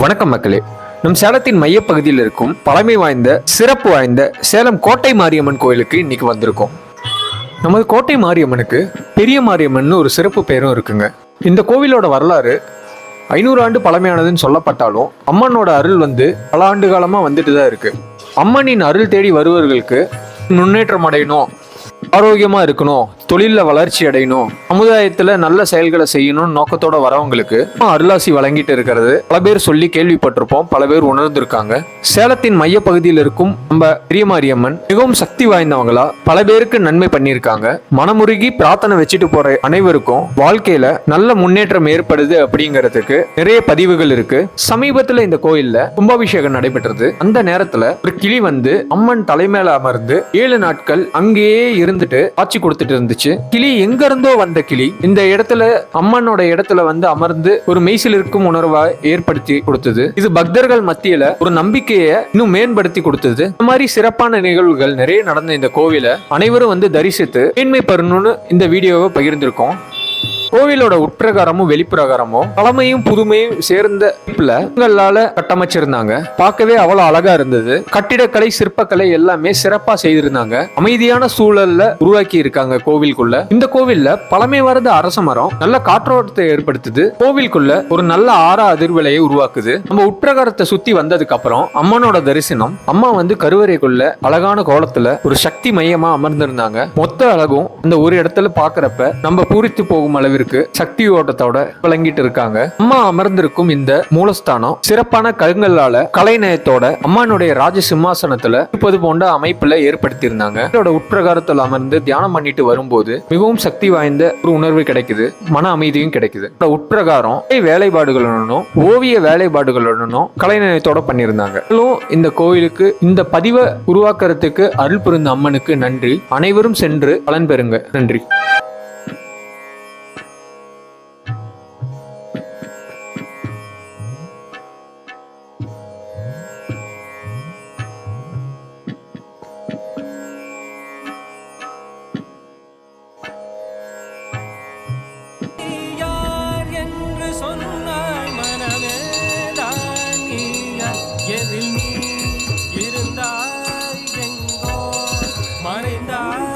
வணக்கம் மக்களே. நம் சேலத்தின் மையப்பகுதியில் இருக்கும் பழமை வாய்ந்த சிறப்பு வாய்ந்த சேலம் கோட்டை மாரியம்மன் கோயிலுக்கு இன்னைக்கு வந்திருக்கோம். நமது கோட்டை மாரியம்மனுக்கு பெரிய மாரியம்மன் ஒரு சிறப்பு பெயரும் இருக்குங்க. இந்த கோவிலோட வரலாறு ஐநூறு ஆண்டு பழமையானதுன்னு சொல்லப்பட்டாலும் அம்மனோட அருள் வந்து பல ஆண்டு காலமாக வந்துட்டு தான் இருக்கு. அம்மனின் அருள் தேடி வருவர்களுக்கு முன்னேற்றம் அடையணும் ஆரோக்கியமாக இருக்கணும் தொழிலில் வளர்ச்சி அடையணும் சமுதாயத்தில் நல்ல செயல்களை செய்யணும்னு நோக்கத்தோட வரவங்களுக்கு அருளாசி வழங்கிட்டு இருக்கிறது. பல பேர் சொல்லி கேள்விப்பட்டிருப்போம் பல பேர் உணர்ந்திருக்காங்க. சேலத்தின் மையப்பகுதியில் இருக்கும் நம்ம பெரியமாரியம்மன் மிகவும் சக்தி வாய்ந்தவங்களா பல பேருக்கு நன்மை பண்ணியிருக்காங்க. மனமுருகி பிரார்த்தனை வச்சுட்டு போற அனைவருக்கும் வாழ்க்கையில நல்ல முன்னேற்றம் ஏற்படுது அப்படிங்கிறதுக்கு நிறைய பதிவுகள் இருக்கு. சமீபத்துல இந்த கோயில்ல கும்பாபிஷேகம் நடைபெற்றது. அந்த நேரத்துல ஒரு கிளி வந்து அம்மன் தலைமையில அமர்ந்து ஏழு நாட்கள் அங்கேயே இருந்துட்டு ஆட்சி கொடுத்துட்டு இருந்துச்சு. கிளி எங்க இருந்தோ வந்த கிளி இந்த இடத்துல அம்மனோட இடத்துல வந்து அமர்ந்து ஒரு மெய்சில் இருக்கும் உணர்வா ஏற்படுத்தி கொடுத்தது. இது பக்தர்கள் மத்தியில ஒரு நம்பிக்கையை இன்னும் மேம்படுத்தி கொடுத்தது. இந்த மாதிரி சிறப்பான நிகழ்வுகள் நிறைய நடந்த இந்த கோவிலை அனைவரும் வந்து தரிசித்து மேன்மை பெறணும்னு இந்த வீடியோவை பகிர்ந்திருக்கோம். கோவிலோட உட்பிரகாரமும் வெளிப்பிரகாரமும் பழமையும் புதுமையும் சேர்ந்த கல்லால கட்டமைச்சிருந்தாங்க. பார்க்கவே அவ்வளவு அழகா இருந்தது. கட்டிடக்கலை சிற்பக்கலை எல்லாமே சிறப்பா செய்திருந்தாங்க. அமைதியான சூழல்ல உருவாக்கி இருக்காங்க கோவிலுக்குள்ள இந்த கோவில்ல பழமை வரந்த அரச மரம் நல்ல காற்றோட்டத்தை ஏற்படுத்துது. கோவிலுக்குள்ள ஒரு நல்ல ஆறா அதிர்வலையை உருவாக்குது. நம்ம உட்பிரகாரத்தை சுத்தி வந்ததுக்கு அப்புறம் அம்மனோட தரிசனம். அம்மா வந்து கருவறைக்குள்ள அழகான கோலத்துல ஒரு சக்தி மையமா அமர்ந்திருந்தாங்க. மொத்த அழகும் இந்த ஒரு இடத்துல பாக்குறப்ப நம்ம பூரித்து போகும் அளவிற்கு சக்தி ஓட்டத்தோட விளங்கிட்டு இருக்காங்க அம்மா அமர்ந்திருக்கும் இந்த மூலஸ்தானம் சிறப்பான கருங்கல்லால கலைநயத்தோட அம்மானுடைய ராஜ சிம்மாசனத்துல இருப்பது போன்ற அமைப்புல ஏற்படுத்தி இருந்தாங்க இதோட உட்பிரகாரத்துல அமர்ந்து தியானம் பண்ணிட்டு வரும்போது மிகவும் சக்தி வாய்ந்த ஒரு உணர்வு கிடைக்குது. மன அமைதியும் கிடைக்குது. உட்பிரகாரம் வேலைப்பாடுகளுடனும் ஓவிய வேலைப்பாடுகளுடனும் கலைநயத்தோட பண்ணியிருந்தாங்க. இந்த கோயிலுக்கு இந்த பதிவை உருவாக்குறதுக்கு அருள் புரிந்த அம்மனுக்கு நன்றி. அனைவரும் சென்று பலன் பெறுங்க. நன்றி. Monday night.